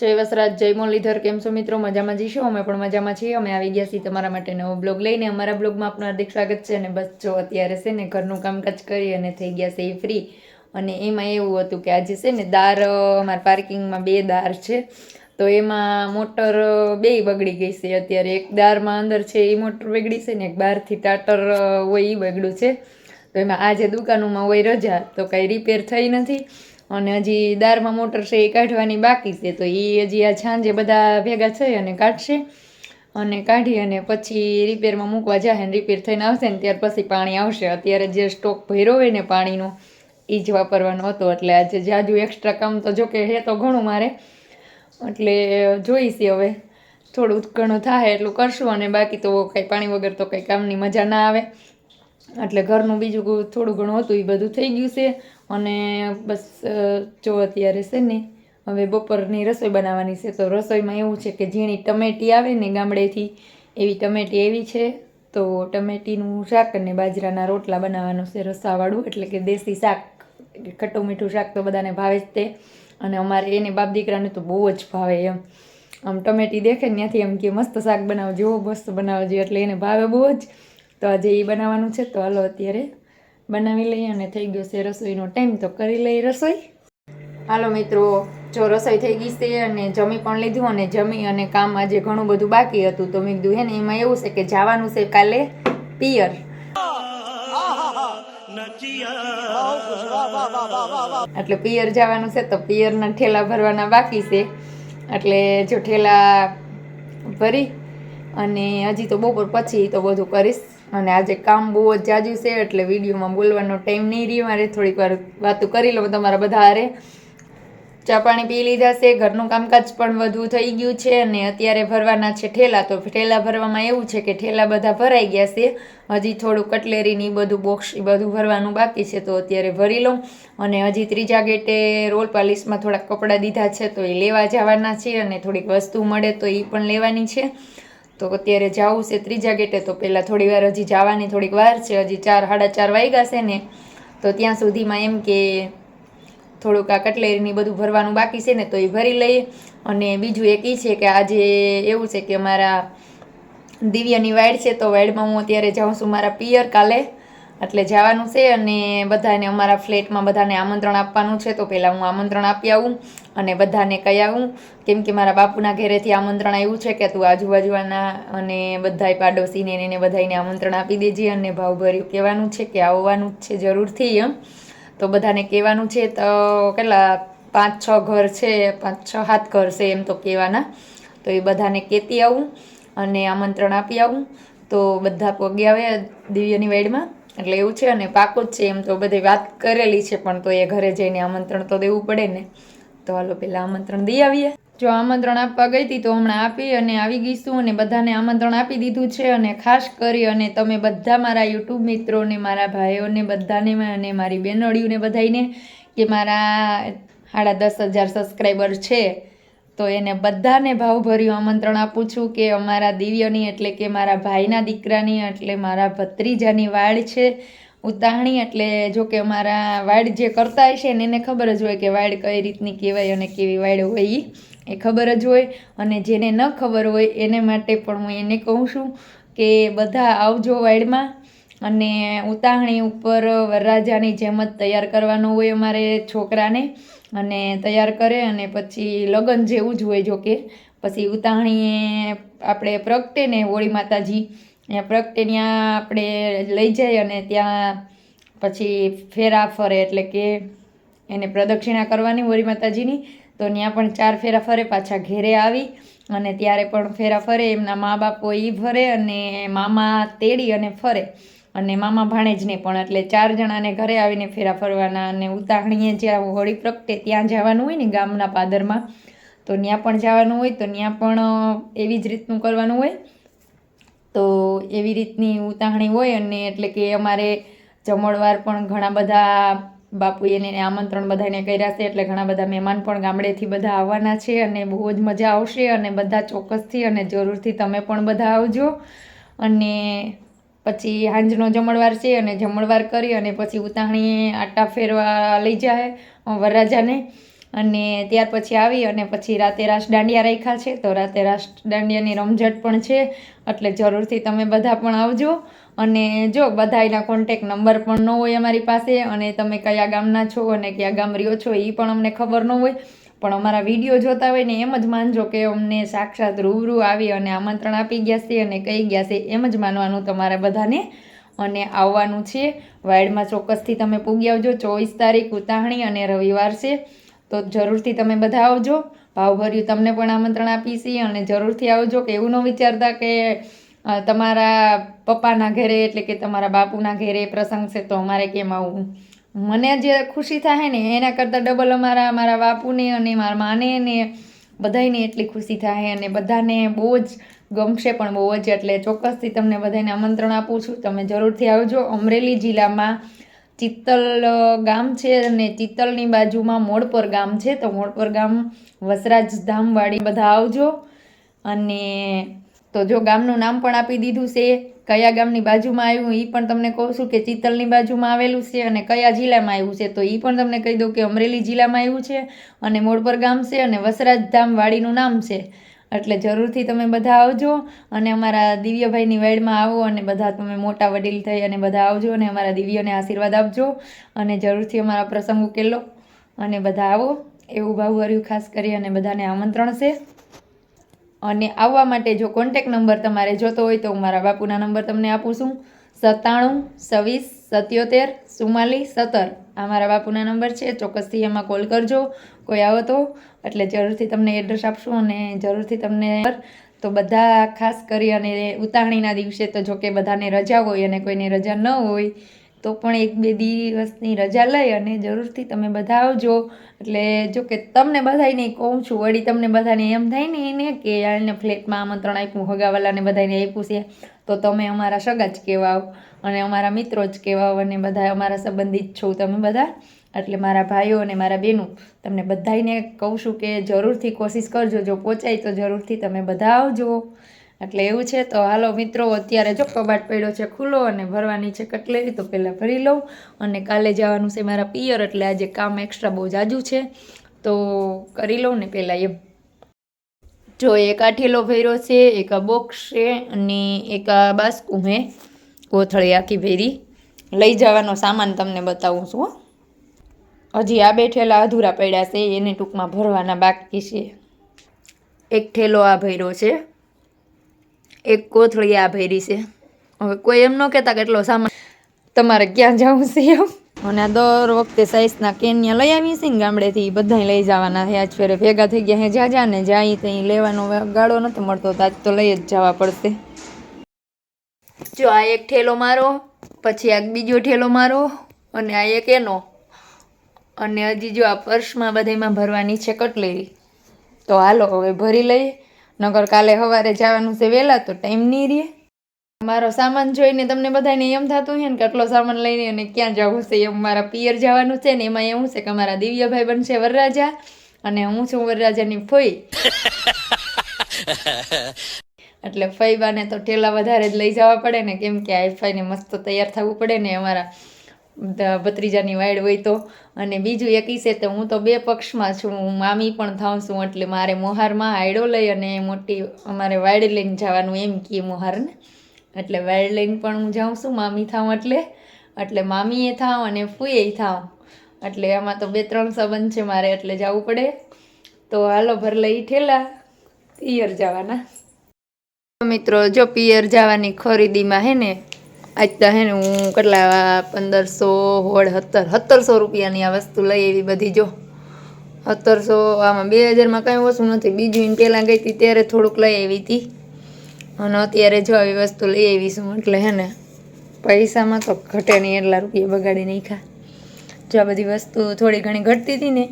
જય વસરાજ જય મુરલીધર, કેમ છો મિત્રો? મજામાં જઈશું અમે પણ મજામાં છીએ. અમે આવી ગયા છીએ તમારા માટે નવો બ્લોગ લઈને. અમારા બ્લોગમાં આપનું હાર્દિક સ્વાગત છે અને બસ જો અત્યારે છે ને ઘરનું કામકાજ કરી અને થઈ ગયા છે એ ફ્રી અને એમાં એવું હતું કે આજે છે ને દાર અમારા પાર્કિંગમાં બે દાર છે. તો એમાં મોટર બેય બગડી ગઈ છે અત્યારે. એક દારમાં અંદર છે એ મોટર બગડી છે ને એક બહારથી ટાટર હોય એ બગડ્યું છે. તો એમાં આજે દુકાનોમાં હોય રજા. તો કાંઈ રિપેર થઈ નથી. અને હજી દારમાં મોટર છે એ કાઢવાની બાકી છે, તો એ હજી આ સાંજે બધા ભેગા થઈ અને કાઢશે. અને કાઢી અને પછી રિપેરમાં મૂકવા જાય ને રિપેર થઈને આવશે ને ત્યાર પછી પાણી આવશે. અત્યારે જે સ્ટોક ભર્યો હોય ને પાણીનો એ જ વાપરવાનો હતો. એટલે આજે જાજુ એક્સ્ટ્રા કામ તો જોકે હે તો ઘણું મારે. એટલે જોઈશી હવે. થોડું ઘણું થાય એટલું કરશું અને બાકી તો કંઈ પાણી વગર તો કંઈ કામની મજા ના આવે. એટલે ઘરનું બીજું થોડું ઘણું હતું એ બધું થઈ ગયું છે. અને બસ જો અત્યારે છે ને, હવે બપોરની રસોઈ બનાવવાની છે, તો રસોઈમાં એવું છે કે ઝીણી ટમેટી આવે ને ગામડેથી, એવી ટમેટી એવી છે, તો ટમેટીનું શાક અને બાજરાના રોટલા બનાવવાનું છે, રસાવાળું, એટલે કે દેશી શાક ખટ્ટું મીઠું શાક તો બધાને ભાવે જ તે. અને અમારે એને બાપ દીકરાને તો બહુ જ ભાવે એમ. આમ ટમેટી દેખે ત્યાંથી એમ કે, મસ્ત શાક બનાવજો, મસ્ત બનાવજો, એટલે એને ભાવે બહુ જ. તો આજે એ બનાવવાનું છે, તો હાલો અત્યારે બનાવી લઈએ અને થઈ ગયો છે રસોઈનો ટાઈમ. તો કરી લઈએ રસોઈ. હાલો મિત્રો, જો રસોઈ થઈ ગઈ છે અને જમી પણ લીધું અને જમી અને કામ આજે ઘણું બધું બાકી હતું. તો મેં કીધું ને, એમાં એવું છે કે જવાનું છે કાલે પિયર. એટલે પિયર જવાનું છે તો પિયરના ઠેલા ભરવાના બાકી છે. એટલે જો ઠેલા ભરી અને હજી તો બપોર પછી તો બધું કરીશ. અને આજે કામ બહુ જ જાજુ છે, એટલે વિડીયોમાં બોલવાનો ટાઈમ નહીં રહ્યો. મારે થોડીક વાર વાતો કરી લઉં તમારા બધા હારે. ચા પાણી પી લીધા છે, ઘરનું કામકાજ પણ વધુ થઈ ગયું છે અને અત્યારે ભરવાના છે ઠેલા. તો ઠેલા ભરવામાં એવું છે કે ઠેલા બધા ભરાઈ ગયા છે. હજી થોડું કટલેરીની બધું બોક્સ બધું ભરવાનું બાકી છે, તો અત્યારે ભરી લઉં. અને હજી ત્રીજા ગેટે રોલ પાલિશમાં થોડાક કપડાં દીધા છે, તો એ લેવા જવાના છે અને થોડીક વસ્તુ મળે તો એ પણ લેવાની છે. તો અત્યારે જવું છે ત્રીજા ગેટે, તો પહેલાં થોડી વાર હજી જવાની, થોડીક વાર છે, હજી ચાર, સાડા ચાર વાગ્યા છે ને. તો ત્યાં સુધીમાં એમ કે થોડુંક આ કટલેરીની બધું ભરવાનું બાકી છે ને, તો એ ભરી લઈએ. અને બીજું એક એ છે કે આજે એવું છે કે મારા દિવ્યની વાડ છે, તો વાડમાં હું અત્યારે જાઉં છું મારા પિયર કાલે. એટલે જવાનું છે અને બધાને અમારા ફ્લેટમાં બધાને આમંત્રણ આપવાનું છે. તો પહેલાં હું આમંત્રણ આપી આવું અને બધાને કહી આવું. કેમ કે મારા બાપુના ઘરેથી આમંત્રણ આવ્યું છે કે તું આજુબાજુના અને બધાય પાડોશીને એને બધાને આમંત્રણ આપી દેજે અને ભાવભર્યું કહેવાનું છે કે આવવાનું જ છે જરૂરથી એમ. તો બધાને કહેવાનું છે તો કેટલા પાંચ છ ઘર છે, પાંચ છ સાત ઘર છે એમ તો કહેવાના. તો એ બધાને કહેતી આવું અને આમંત્રણ આપી આવું. તો બધા પગે આવે દિવ્યની વાઈડમાં. એટલે એવું છે અને પાકો જ છે, એમ તો બધી વાત કરેલી છે, પણ તો એ ઘરે જઈને આમંત્રણ તો દેવું પડે ને. તો હાલો પહેલાં આમંત્રણ દઈ આવીએ. જો આમંત્રણ આપવા ગઈ હતી તો હમણાં આપી અને આવી ગઈશું અને બધાને આમંત્રણ આપી દીધું છે અને ખાસ કરી અને તમે બધા મારા યુટ્યુબ મિત્રોને, મારા ભાઈઓને, બધાને અને મારી બેનડીઓને બધાને કે મારા સાડા દસ હજાર સબસ્ક્રાઈબર છે તો એને બધાને ભાવભર્યું આમંત્રણ આપું છું કે અમારા દિવ્યની એટલે કે મારા ભાઈના દીકરાની એટલે મારા ભત્રીજાની વાડ છે ઉતાહણી એટલે જો કે અમારા વાડ જે કરતા હશે ને એને ખબર જ હોય કે વાડ કઈ રીતની કહેવાય અને કેવી વાડ હોય એ ખબર જ હોય. અને જેને ન ખબર હોય એને માટે પણ હું એને કહું છું કે બધા આવજો વાડમાં અને ઉતાહણી ઉપર વરરાજાની જેમ જ તૈયાર કરવાનું હોય અમારે છોકરાને. અને તૈયાર કરે અને પછી લગ્ન જેવું જ હોય જોકે. પછી ઉતાહણીએ આપણે પ્રગટે ને હોળી માતાજી. ત્યાં પ્રગટે ત્યાં આપણે લઈ જઈએ અને ત્યાં પછી ફેરા ફરે એટલે કે એને પ્રદક્ષિણા કરવાની હોળી માતાજીની. તો ત્યાં પણ ચાર ફેરા ફરે, પાછા ઘેરે આવી અને ત્યારે પણ ફેરા ફરે. એમના મા બાપો એ ફરે અને મામા તેડી અને ફરે. અને મામા ભાણેજને પણ એટલે ચાર જણાને ઘરે આવીને ફેરા ફરવાના અને ઉતાહણીએ જ્યાં હોળી પ્રગટે ત્યાં જવાનું હોય ને ગામના પાદરમાં, તો ત્યાં પણ જવાનું હોય, તો ત્યાં પણ એવી જ રીતનું કરવાનું હોય. તો એવી રીતની ઉતાહણી હોય અને એટલે કે અમારે જમણવાર પણ ઘણા બધા બાપુએ એને આમંત્રણ બધાને કર્યા છે, એટલે ઘણા બધા મહેમાન પણ ગામડેથી બધા આવવાના છે અને બહુ જ મજા આવશે અને બધા ચોક્કસથી અને જરૂરથી તમે પણ બધા આવજો. અને પછી સાંજનો જમણવાર છે અને જમણવાર કરી અને પછી ઉતાણી આટા ફેરવા લઈ જાય વરરાજાને. અને ત્યાર પછી આવી અને પછી રાતે રાસ દાંડિયા રાખ્યા છે. તો રાતે રાસ દાંડિયાની રમઝટ પણ છે. એટલે જરૂરથી તમે બધા પણ આવજો. અને જો બધાયના કોન્ટેક નંબર પણ ન હોય અમારી પાસે અને તમે કયા ગામના છો અને કયા ગામ રહ્યો છો એ પણ અમને ખબર ન હોય પણ અમારા વીડિયો જોતા હોય ને એમ જ માનજો કે અમને સાક્ષાત રૂબરૂ આવી અને આમંત્રણ આપી ગયા છે અને કહી ગયા છે એમ જ માનવાનું તમારે બધાને અને આવવાનું છે. વાઇડમાં ચોક્કસથી તમે પૂગી આવજો. ચોવીસ તારીખ ઉતાહણી અને રવિવાર છે. તો જરૂરથી તમે બધા આવજો. ભાવભર્યું તમને પણ આમંત્રણ આપીશી અને જરૂરથી આવજો કે એવું ન વિચારતા કે તમારા પપ્પાના ઘરે એટલે કે તમારા બાપુના ઘરે પ્રસંગ છે તો અમારે કેમ આવવું મને જે ખુશી થાય ને, એના કરતાં ડબલ અમારા, મારા બાપુને અને મારા માને ને બધાયને એટલી ખુશી થાય અને બધાને બહુ જ ગમશે પણ બહુ જ. એટલે ચોક્કસથી તમને બધાને આમંત્રણ આપું છું. તમે જરૂરથી આવજો. અમરેલી જિલ્લામાં ચિત્તલ ગામ છે અને ચિત્તલની બાજુમાં મોડપર ગામ છે. તો મોડપર ગામ, વસરાજ ધામવાળી બધા આવજો. અને તો જો ગામનું નામ પણ આપી દીધું છે. કયા ગામની બાજુમાં આવ્યું એ પણ તમને કહું છું કે ચિત્તલની બાજુમાં આવેલું છે અને કયા જિલ્લામાં આવ્યું છે, તો એ પણ તમને કહી દઉં કે અમરેલી જિલ્લામાં આવ્યું છે અને મોડપર ગામ છે અને વસરાજ ધામ વાડીનું નામ છે. એટલે જરૂરથી તમે બધા આવજો અને અમારા દિવ્યભાઈની વાઈડમાં આવો અને બધા તમે મોટા વડીલ થઈ અને બધા આવજો અને અમારા દિવ્યને આશીર્વાદ આપજો અને જરૂરથી અમારા પ્રસંગ ઉકેલો અને બધા આવો. એવું ભાવભર્યું ખાસ કરી અને બધાને આમંત્રણ છે. અને આવવા માટે જો કોન્ટેક નંબર તમારે જોતો હોય તો હું મારા બાપુના નંબર તમને આપું છું. સત્તાણું, છવ્વીસ, સત્યોતેર, ચુમ્માલીસ, સત્તર. આ મારા બાપુના નંબર છે. ચોક્કસથી એમાં કોલ કરજો. કોઈ આવો તો. એટલે જરૂરથી તમને એડ્રેસ આપશું અને જરૂરથી તમને તો બધા ખાસ કરી અને ઉતાણીના દિવસે તો જો કે બધાને રજા હોય અને કોઈને રજા ન હોય તો પણ એક બે દિવસની રજા લઈ અને જરૂરથી તમે બધા આવજો. એટલે જો કે તમને બધાને કહું છું, વળી તમને બધાને એમ થાય ને એને કે એને ફ્લેટમાં આમંત્રણ આપ્યું, હગાવાલાને બધાને આપ્યું છે, તો તમે અમારા સગા જ કહેવાઓ અને અમારા મિત્રો જ કહેવાઓ અને બધા અમારા સંબંધિત છો તમે બધા. એટલે મારા ભાઈઓ અને મારા બહેનો તમને બધાને કહું છું કે જરૂરથી કોશિશ કરજો, જો પહોંચાય તો જરૂરથી તમે બધા આવજો. એટલે એવું છે, તો હાલો મિત્રો, અત્યારે જો કબાટ પડ્યો છે ખુલ્લો અને ભરવાની છે કટલેરી, તો પહેલાં ભરી લઉં. અને કાલે જવાનું છે મારા પિયર, એટલે આજે કામ એક્સ્ટ્રા બહુ જાજુ છે. તો કરી લઉં ને પહેલાં એમ. જો, એક આ ઠેલો છે, એક આ બોક્સ છે, અને એક આ બાસ્કું હે કોથળી આખી ભેરી. લઈ જવાનો સામાન તમને બતાવું છું. હજી આ બે ઠેલા અધૂરા પડ્યા છે, એને ટૂંકમાં ભરવાના બાકી છે. એક ઠેલો આ ભર્યો છે. એક કોથળી આ ભરી છે. હવે કોઈ એમ ન કહેતા કે એટલો સામાન તમારે ક્યાં જવું છે એમ? અને દર વખતે સાઈઝના કેન્યા લઈ આવી છે ને ગામડેથી બધાય લઈ જવાના છે. આજ ફેરે ભેગા થઈ ગયા હે જાજા ને જાય ત્યાં લેવાનો ગાળો નથી મળતો તો આજ તો લઈ જ જવા પડશે. જો આ એક ઠેલો મારો પછી આ બીજો ઠેલો મારો અને આ એક એનો. અને હજી જો આ પર્સમાં બધામાં ભરવાની છે કટલેરી. તો હાલો હવે ભરી લઈએ. નગર કાલે સવારે જવાનું છે વહેલા તો ટાઈમ નહીં રહે. મારો સામાન જોઈને તમને બધાને એમ થતું છે ને કે આટલો સામાન લઈને અને ક્યાં જવું છે એમ મારા પિયર જવાનું છે ને એમાં એવું છે કે મારા દિવ્યભાઈ બનશે વરરાજા અને હું છું વરરાજાની ફોઈ. એટલે ફઈબાને તો ઠેલા વધારે જ લઈ જવા પડે ને કેમ કે આઈફાઈને મસ્ત તૈયાર થવું પડે ને અમારા ભત્રીજાની વાઈડ હોય તો. અને બીજું એક ઈ તો હું તો બે પક્ષમાં છું. હું મામી પણ થાઉં છું, એટલે મારે મોહારમાં આયડો લઈ અને મોટી અમારે વાડ લઈને જવાનું એમ કીએ મોહારને. એટલે વાડ લઈને પણ હું જાઉં છું, મામી થાઉં એટલે. એટલે મામીએ થાઉં અને ફૂએ થાઉં. એટલે આમાં તો બે ત્રણ સંબંધ છે મારે, એટલે જવું પડે. તો હાલો, ભર લઈ ઠેલા. પિયર જવાના. મિત્રો, જો પિયર જવાની ખરીદીમાં હે ને આજ તો હે ને હું કેટલા, પંદરસો, હોળ સત્તર, સત્તરસો રૂપિયાની આ વસ્તુ લઈ એવી બધી જો. સત્તરસો, આમાં બે હજારમાં કાંઈ ઓછું નથી. બીજું એમ પહેલાં ગઈ હતી ત્યારે થોડુંક લઈ આવી હતી. અને અત્યારે જો આવી વસ્તુ લઈ આવીશું એટલે હે ને પૈસામાં તો ઘટે નહીં, એટલા રૂપિયા બગાડી નહીં ખા જો આ બધી વસ્તુ થોડી ઘણી ઘટતી હતી ને,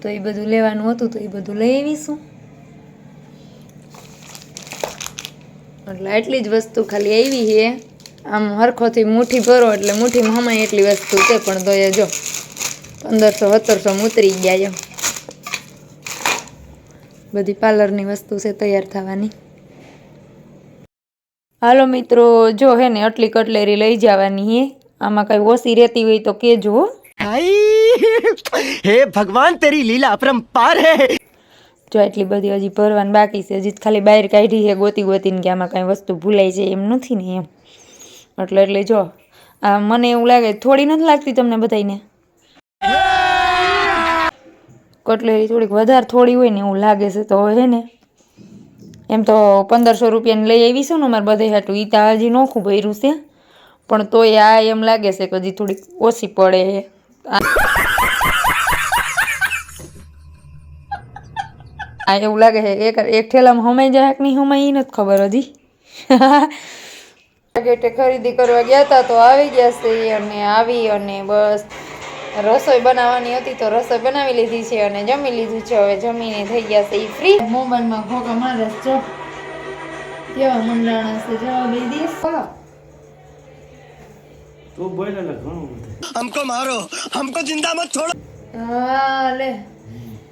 તો એ બધું લેવાનું હતું, તો એ બધું લઈ આવીશું એટલે આટલી જ વસ્તુ ખાલી આવી છે. આમ હરખોથી મુઠ્ઠી ભરો એટલે મુઠ્ઠી હમાય એટલી વસ્તુ છે પણ તો એ જો પંદરસો સત્તરસો ઉતરી ગયા એમ. બધી પાર્લરની વસ્તુ છે તૈયાર થવાની. હાલો મિત્રો જો હે ને આટલી કટલેરી લઈ જવાની હે. આમાં કઈ ઓછી રહેતી હોય તો કેજો હે. ભગવાન તેરી લીલા અપરંપાર હે. જો એટલી બધી હજી ભરવાની બાકી છે હજી ખાલી બહાર કાઢી છે ગોતી ગોતીને કે આમાં કાંઈ વસ્તુ ભૂલાઈ છે એમ નથી ને એમ. એટલે એટલે જો, આ મને એવું લાગે, થોડી નથી લાગતી તમને બધાને કટલેરી થોડીક વધારે થોડી હોય ને એવું લાગે છે, તો હે ને? એમ તો પંદરસો રૂપિયાની લઈ આવી છું ને અમારે બધે હાટું એ તો હજી નોખું ભર્યું છે. પણ તોય આ એમ લાગે છે કે હજી થોડીક ઓછી પડે. આ એવું લાગે છે, એક એક ઠેલામાં હમાઈ જાય કે નહીં હમાય એ નથી ખબર હજી. ગેટે ખરીદી કરવા ગયા હતા તો આવી ગયા છે અને આવી અને બસ. રસોઈ બનાવવાની હતી તો રસોઈ બનાવી લીધી છે અને જમી લીધું છે. હવે જમીને થઈ ગયા છે એ ફ્રી મોબાઈલમાં ખોખા મારે જો કેવા મંડાણા છે? જવા બે દિવસ તો બોલે ઘણું હમકો મારો હમકો જિંદા મત છોડો હા લે.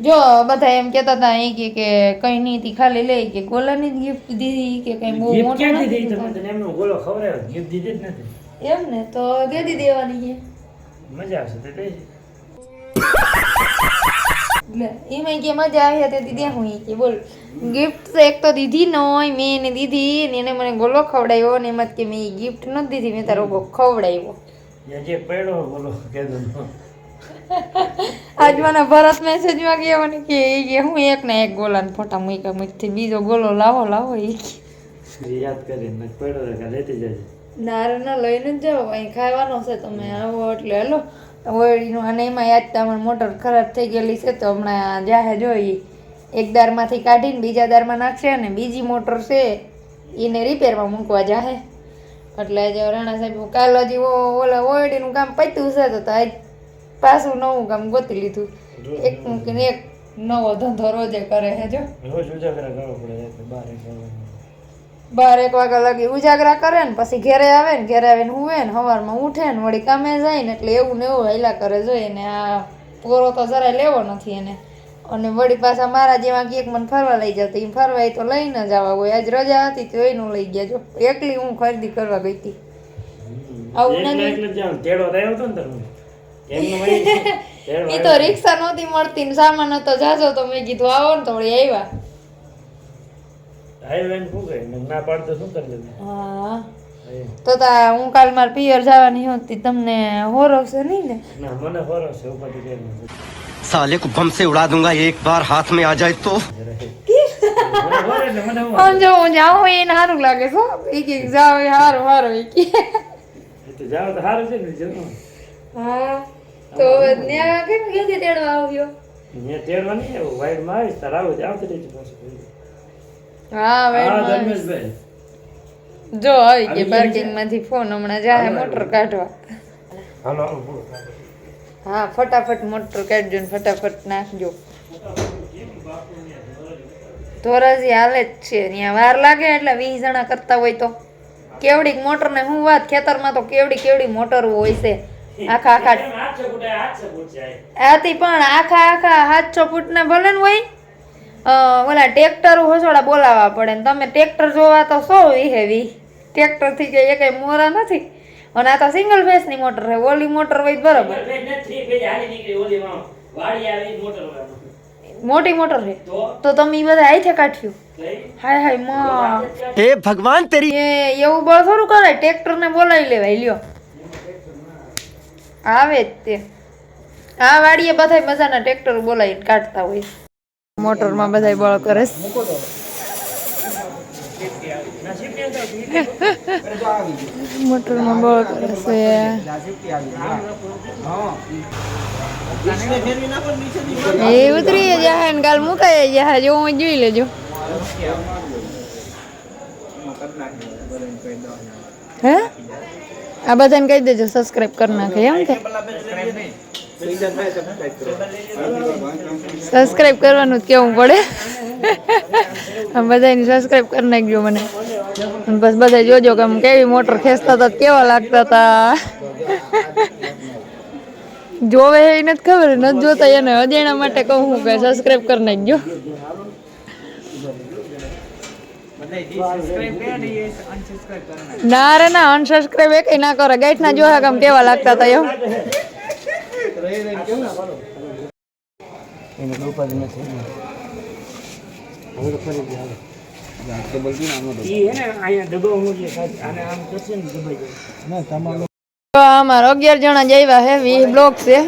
જો બધા એમ કહેતા હતા અહીં કે કે કઈ નહીં તી ખાલી લે કે ગોલાની જ ગિફ્ટ દીધી કે કઈ બહુ મોટું ક્યાં દીધી. તમે તને એમનો ગોળો ખવડાવ્યો ગિફ્ટ દીધી જ નથી. એમ ને તો કેદી દેવાની છે. મજા આવશે તે લઈ એમાં કે મજા આવી હતી દીદી હું કે બોલ. ગિફ્ટ તો એક તો દીધી ન હોય મેં એને દીધી ને એને મને ગોલો ખવડાવ્યો ને એમાં કે મેં ગિફ્ટ નથી દીધી મેં તારો ખવડાવ્યો. જે પડ્યો ગોલો કીધું આજ મને ભરત મેસેજમાં કે મને કે એ કે હું એક ને એક ગોલાને ફોટા મૂક્યા મૂકથી બીજો ગોલો લાવો લાવો એ કે. યાદ કરીને પડો તો કે લેતી જજે. નારના લઈને જ જાઓ અહીં ખાવાનો છે તમે આવો એટલે હેલો. વળીનું અને એમાં યાદ તમારી મોટર ખરાબ થઈ ગયેલી છે તો હમણાં જાહે જોઈ એક દારમાંથી કાઢીને બીજા દારમાં નાખશે અને બીજી મોટર છે એને રિપેરમાં મૂકવા જાહે. એટલે જો રાણા સાહેબ કાલ હજી ઓલા ઓયડીનું કામ પત્યું છે તો આજ પાછું નવું કામ ગોતી લીધું. એક મૂકીને એક નવો ધંધો રોજે કરે હે જો. રોજ ઉજાગરા કરવો પડે બારે બાર એક વાગ્યા લાગી ઉજાગરા કરે ને પછી ઘેરે આવે ને ઘેરે આવીને હુવે ને સવારમાં ઉઠે ને વળી કામે જાય ને એટલે એવું ને એવું હેલા કરે જોઈએ ને આ પોરો તો જરાય લેવો નથી એને. અને વળી પાછા મારા જેવા એક મને ફરવા લઈ જતી એમ ફરવા એ તો લઈને જ આવવા હોય આજ રજા હતી તો એનું લઈ ગયા જો. એકલી હું ખરીદી કરવા ગઈ હતી. આવું નથી એ તો રિક્ષા નહોતી મળતી ને સામાન હતો જાજો તો મેં કીધું આવો ને તો વળી આવ્યા તો તા હું કાલ માર પિયર જવાની હતી તમને હોરવશે નહીં ને? ના મને હોરવશે ઉપર કે સાલે કો બમ સે ઉડા दूंगा એક બાર હાથ મે આ જાય તો આમ જો હું જાઉં એ સારું લાગે છો એક એક જાવ એ હારું એક જાવ તો હારું છે ને જો હા. તો હવે કેમ ક્યાંથી તેડવા આવ્યો? મેં તેડવા નહીં આવ્યો વાઈડમાં આવીશ તાર આવું જ આવતી રહેજે પાછું હા ધર્મેશભાઈ. જો આવી કે પાર્કિંગમાંથી ફોન હમણાં જાય મોટર કાઢવા. હાલો હા ફટાફટ મોટર કાઢજો ને ફટાફટ નાખજો. ધોરાજી હાલે જ છે ત્યાં વાર લાગે એટલે વીસ જણા કરતા હોય તો. કેવડીક મોટર ને હું વાત ખેતરમાં તો કેવડી કેવડી મોટર હોય છે. આખા આખા હતી પણ આખા આખા હાથ ફૂટ ને ભલે ને હોય ઓલા ટ્રેક્ટર હોસોડા બોલાવવા પડે ને તમે ટ્રેક્ટર જોવા તો સો વિહેવી વીહેવી ટ્રેક્ટરથી કે એકે મોરા નથી. અને આ તો સિંગલ ફેસની મોટર છે ઓલી મોટર હોય બરોબર. મોટી મોટર છે. તો? તમે બધા આઈ છે કાઠ્યું હાય હાયમાં. હે ભગવાન તેરી એવું બળ થોડું કરાય ટ્રેક્ટર ને બોલાવી લેવાય લ્યો. આવે જ તે. આ વાડીએ બધા મજાના ટ્રેક્ટર બોલાવીને કાઢતા હોય. મોટરમાં બધા બળ કરે. મોટરમાં બળ કરે છે. એ ઉતરી જાય ને કાલ મુકાઈ જાય જો હું જોઈ લેજો. હે? આ બધાને કહી દેજો સબસ્ક્રાઇબ કરી નાખે, એમ કે? સબસ્ક્રાઇબ કરવાનું કેવું પડે? બધાને સબસ્ક્રાઇબ કરી નાખજો મને. બસ બધા જોજો કે કેવી મોટર ખેંચતા હતા, કેવા લાગતા હતા. જોવે એ નથી ખબર, નથી જોતા, એને અજાણા માટે કહું કે સબસ્ક્રાઇબ કરી નાખજો. ના રે ના અનસબસ્ક્રાઇબ એક ના કરે. ગાઈઠ ના જોયા કેમ કેવા લાગતા હતા એમ? એને તો ઉપાધિ નથી હવે તો ફરી ગયા ઈ હે ને અહીંયા દબાવવાનું છે સાહેબ. આને આમ કરશે ને દબાઈ જાય ના તમારો તો અમારા અગિયાર જણા જઈવા હે વીસ બ્લોક છે.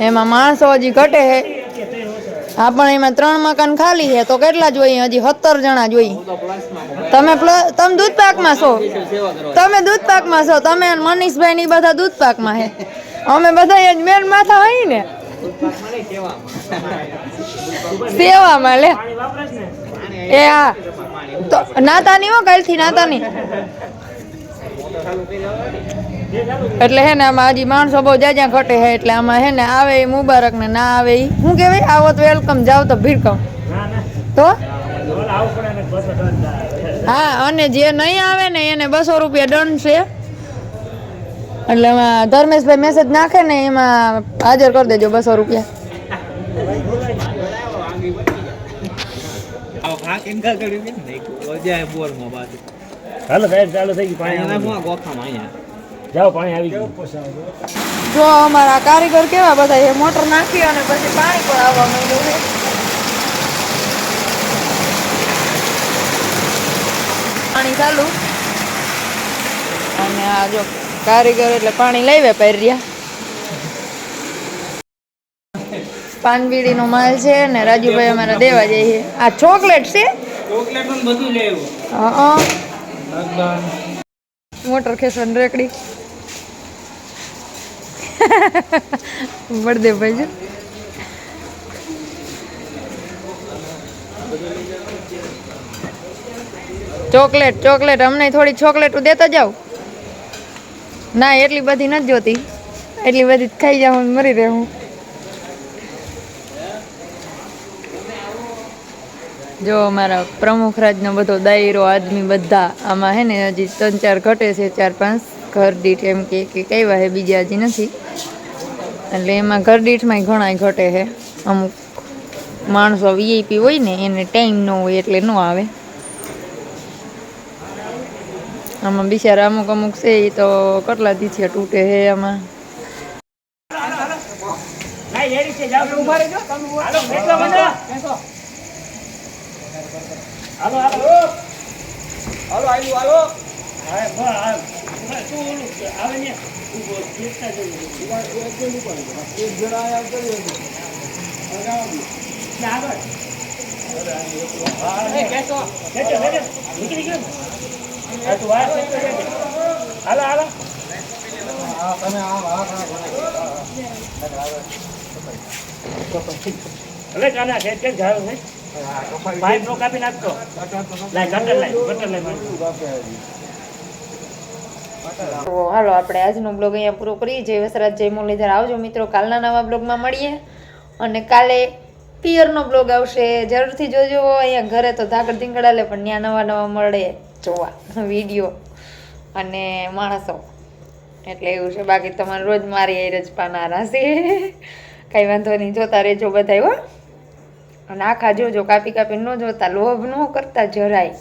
એમાં માણસો હજી ઘટે હે. હા, પણ એમાં ત્રણ મકાન ખાલી છે, તો કેટલા જોઈએ? હજી સત્તર જણા જોઈએ. તમે તમે દૂધ પાકમાં છો? તમે દૂધ પાકમાં છો? તમે મનીષભાઈ ની બધા દૂધ પાકમાં હે અમે બધા મેન માથા હોય ને. સેવામાં લે. છે એ હા. તો, નાતાની હો કાલથી, નાતાની. એટલે હે ને આમાં હજી માણસો બહુ જાજા ઘટે હે એટલે આમાં હે ને આવે એ મુબારક ને ના આવે એ. શું કહેવાય આવો તો વેલકમ જાવ તો ભીડકમ ના ના તો? ઓલા આવું પડે ને બસો ટન જાય. હા અને જે નહીં આવે ને એને બસો રૂપિયા દંડ છે. એટલે એમાં ધર્મેશભાઈ મેસેજ નાખે ને એમાં હાજર કરી દેજો બસો રૂપિયા. હાલો સાહેબ ચાલુ થઈ ગયું. પાણી આવી ગયું. જાઓ પાણી આવી ગયું. જો અમારા કારીગર કેવા બધા એ મોટર નાખી અને પછી પાણી પણ આવવા માંડ્યું છે પાણી ચાલુ. અને આ જો કારીગર એટલે પાણી લઈ પહેર્યા. રહ્યા પાનબીડીનો માલ છે ને રાજુભાઈ અમારા દેવા જઈએ આ ચોકલેટ છે? હા મોટર ખેસન રેકડી. બળદેવ ભાઈ ચોકલેટ ચોકલેટ, અમને થોડી ચોકલેટ દેતા જાવ ના, એટલી બધી નથી જોતી. એટલી બધી ખાઈ જાઉં મરી રહેવું જો અમારા પ્રમુખ રાજનો બધો દાયરો, આદમી બધા, આમાં હે ને હજી ત્રણ ચાર ઘટે છે, ચાર પાંચ. ઘર દીઠ એમ કે કે કહેવા હે બીજા હજી નથી. એટલે એમાં ઘર દીઠમાં ઘણા ઘટે છે અમુક માણસો વીઆઈપી હોય ને એને ટાઈમ ન હોય એટલે ન આવે. આમાં બિચારા અમુક અમુક છે એ તો કેટલા દીથી તૂટે છે આમાં. હાલો હાલો. હાલો હાલો હાલો. હા હા. ઓલું આવે. હવે આવજો. હા, ગયો ને? હા. હાલો હાલો હવે કાના છે કે ઘર છે પાઇપ નો કાપી નાખતો લાય કટર લાય કટર મારી. તો હાલો, આપણે આજનો બ્લોગ અહીંયા પૂરો કરીએ. જય વસરાજ, જય મુરલીધર. આવજો મિત્રો, કાલના નવા બ્લોગમાં મળીએ. અને કાલે પિયરનો બ્લોગ આવશે. જરૂરથી જોજો. અહીંયા ઘરે તો ધાકડ ધીંગડા પણ ત્યાં નવા નવા મળે. જોવા, વીડિયો અને માણસો. એટલે એવું છે. બાકી તમારે રોજ મારી એ રજપાના રાશે. કાંઈ વાંધો નહીં. જોતા રહેજો બધા હો. અને આખા જોજો. કાપી કાપી ન જોતા. લોભ ન કરતા, જરાય.